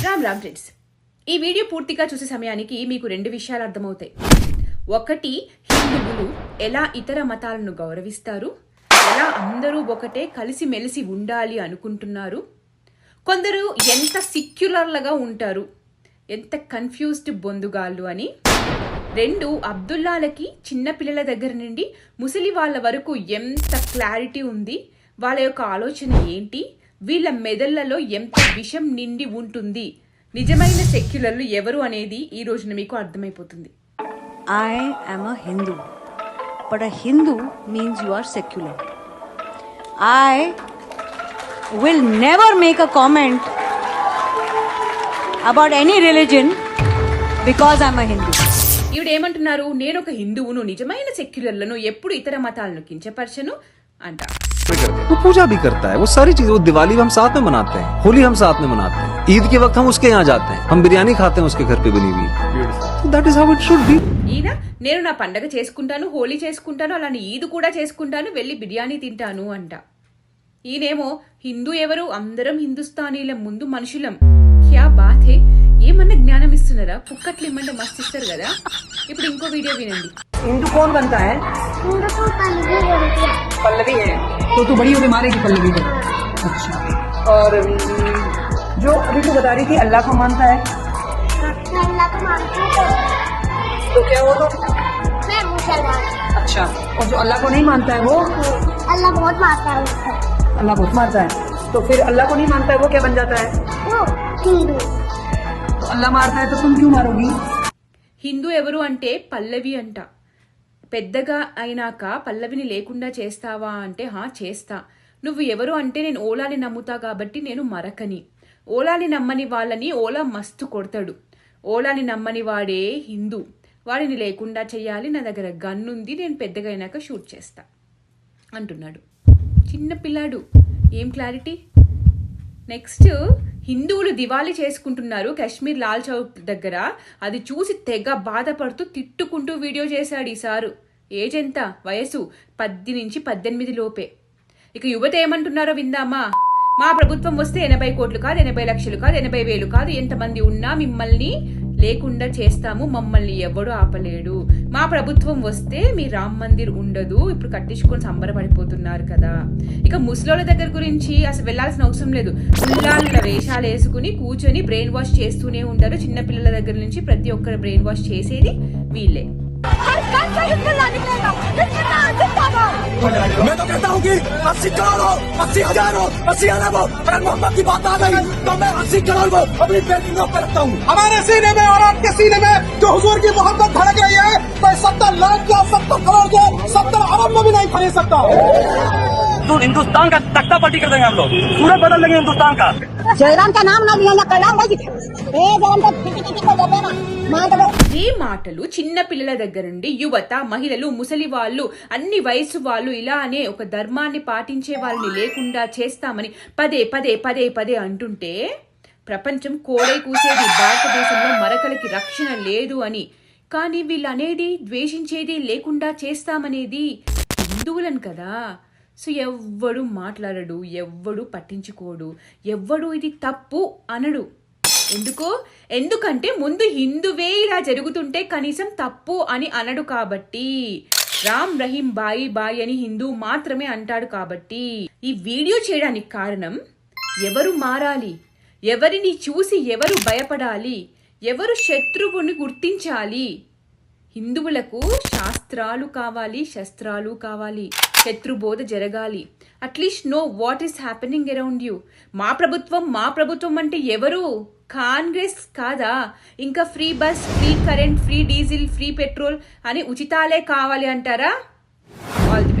Ram Ram friends ఈ video పూర్తిగా చూసే సమయానికి మీకు రెండు విషయాలు అర్థమవుతాయి. ఒకటి హిందువులు ఎలా ఇతర మతాలను గౌరవిస్తారు? ఎలా అందరూ ఒకటే కలిసిమెలిసి ఉండాలి అనుకుంటున్నారు? కొందరు ఎంత సిక్యులర్లుగా ఉంటారు? ఎంత కన్ఫ్యూజ్డ్ బొందుగాళ్ళు అని. రెండు అబ్దుల్లాలకి చిన్నపిల్లల దగ్గర నుండి ముసలి వాళ్ళ వరకు ఎంత క్లారిటీ ఉంది? వాళ్ళ యొక్క ఆలోచన ఏంటి? వీళ్ళ మెదళ్ళలో ఎంత విషం నిండి ఉంటుంది? నిజమైన సెక్యులర్లు ఎవరు అనేది ఈ రోజున మీకు అర్థమైపోతుంది. Am a Hindu, but a Hindu means you are secular. I will never make a comment about any religion because I'm a Hindu. ఈవిడ ఏమంటున్నారు నేను ఒక హిందువును నిజమైన సెక్యులర్లను ఎప్పుడు ఇతర మతాలను కించపరచను? అంట. वो पूजा भी करता है वो सारी चीजें वो दिवाली भी हम साथ में मनाते हैं होली हम साथ में मनाते हैं ईद के वक्त हम उसके यहाँ जाते हैं हम बिरयानी खाते हैं उसके घर पे बनी हुई that is how it should be ఈయన నేను నా పండగ చేసుకుంటాను హోలీ చేసుకుంటాను అలానే ఈద్ కూడా చేసుకుంటాను వెళ్ళి బిర్యానీ తింటాను అంట ఈయనేమో హిందూ ఎవరు అందరం హిందుస్థానీల ముందు మనుషులం క్యా బాత్ హే ఏమన్నా జ్ఞానం ఇస్తున్నారా పుక్కట్లు ఇమ్మంటే మస్తు ఇస్తారు కదా ఇప్పుడు ఇంకో వీడియో వినండి हिंदू कौन बनता है हिंदू तो पल्लवी बनती है पल्लवी है तो तू बड़ी होकर मारेगी पल्लवी को अच्छा और अम, जो अभी तू बता रही थी अल्लाह को मानता है मैं अल्लाह को मानती हूँ तो तो क्या वो तो मैं मुसलमान हूँ। अच्छा और जो अल्लाह को नहीं मानता है वो अल्लाह बहुत मारता है उसको अल्लाह बहुत मारता है तो फिर अल्लाह को नहीं मानता है वो क्या बन जाता है वो हिंदू तो अल्लाह मारता है तो तुम क्यों मारोगी హిందూ ఎవరు అంటే పల్లవి అంట పెద్దగా అయినాక పల్లవిని లేకుండా చేస్తావా అంటే హా చేస్తా. నువ్వు ఎవరు అంటే నేను ఓలాని నమ్ముతా కాబట్టి నేను మరకని. ఓలాని నమ్మని వాళ్ళని ఓలా మస్తు కొడతాడు. ఓలాని నమ్మని వాడే హిందూ. వాడిని లేకుండా చేయాలి. నా దగ్గర గన్నుంది నేను పెద్దగా అయినాక షూట్ చేస్తా. అంటున్నాడు. చిన్న పిల్లాడు. ఏం క్లారిటీ? నెక్స్ట్ హిందువులు దివాళీ చేసుకుంటున్నారు కాశ్మీర్ లాల్ చౌక్ దగ్గర. అది చూసి తెగ బాధపడుతూ తిట్టుకుంటూ వీడియో చేశాడు ఈ సారు. ఏజ్ ఎంత వయసు పద్ది నుంచి పద్దెనిమిది లోపే. ఇక యువత ఏమంటున్నారో విందామా? మా ప్రభుత్వం వస్తే ఎనభై కోట్లు కాదు ఎనభై లక్షలు కాదు ఎనభై వేలు కాదు ఎంతమంది ఉన్నా మిమ్మల్ని లేకుండా చేస్తాము మమ్మల్ని ఎవడు ఆపలేడు. మా ప్రభుత్వం వస్తే మీ రామ్ మందిర్ ఉండదు ఇప్పుడు కట్టించుకొని సంబరపడిపోతున్నారు కదా. ఇక ముసలోళ్ళ దగ్గర గురించి అసలు వెళ్ళాల్సిన అవసరం లేదు. ఉల్లాల వేషాలు వేసుకుని కూర్చొని బ్రెయిన్ వాష్ చేస్తూనే ఉంటారు. చిన్న పిల్లల దగ్గర నుంచి ప్రతి ఒక్కరు బ్రెయిన్ వాష్ చేసేది వీళ్ళే. मैं तो कहता हूँ कि अस्सी करोड़ हो अस्सी हज़ार हो अस्सी अरब हो अगर मोहम्मद की बात आ गई तो मैं अस्सी करोड़ को अपनी पेंटिंगों पर रखता हूँ। हमारे सीने में और आपके सीने में जो हजूर की मोहब्बत धड़क रही है तो सत्तर लाख का सत्तर करोड़ के सत्तर अरब में भी नहीं खरीद सकता तो हिंदुस्तान का तख्ता पलटी कर देंगे हम लोग। सूरत बदल देंगे हिंदुस्तान का। जयराम का नाम ना लिया भाई ए जयराम का ఇదే మాటలు చిన్న పిల్లల దగ్గర నుండి యువత మహిళలు ముసలి వాళ్ళు అన్ని వయసు వాళ్ళు ఇలానే ఒక ధర్మాన్ని పాటించే వాళ్ళని లేకుండా చేస్తామని పదే పదే పదే పదే అంటుంటే ప్రపంచం కోడై కూసేది భారతదేశంలో మరకలకి రక్షణ లేదు అని. కానీ వీళ్ళనేది ద్వేషించేది లేకుండా చేస్తామనేది హిందువులను కదా. సో ఎవ్వడు మాట్లాడడు ఎవ్వడు పట్టించుకోడు ఎవ్వడు ఇది తప్పు అనడు. ఎందుకు? ఎందుకంటే ముందు హిందువే ఇలా జరుగుతుంటే కనీసం తప్పు అని అనడు కాబట్టి. రామ్ రహీం బాయి బాయి అని హిందూ మాత్రమే అంటాడు కాబట్టి. ఈ వీడియో చేయడానికి కారణం ఎవరు మారాలి? ఎవరిని చూసి ఎవరు భయపడాలి? ఎవరు శత్రువుని గుర్తించాలి? హిందువులకు శాస్త్రాలు కావాలి శస్త్రాలు కావాలి. శత్రుబోధ జరగాలి. At least know what is happening around you. మా ప్రభుత్వం మా ప్రభుత్వం అంటే ఎవరు? కాంగ్రెస్ కాదా? ఇంకా free bus free current free diesel free petrol అని ఉచితాలే కావాలి అంటారా? All the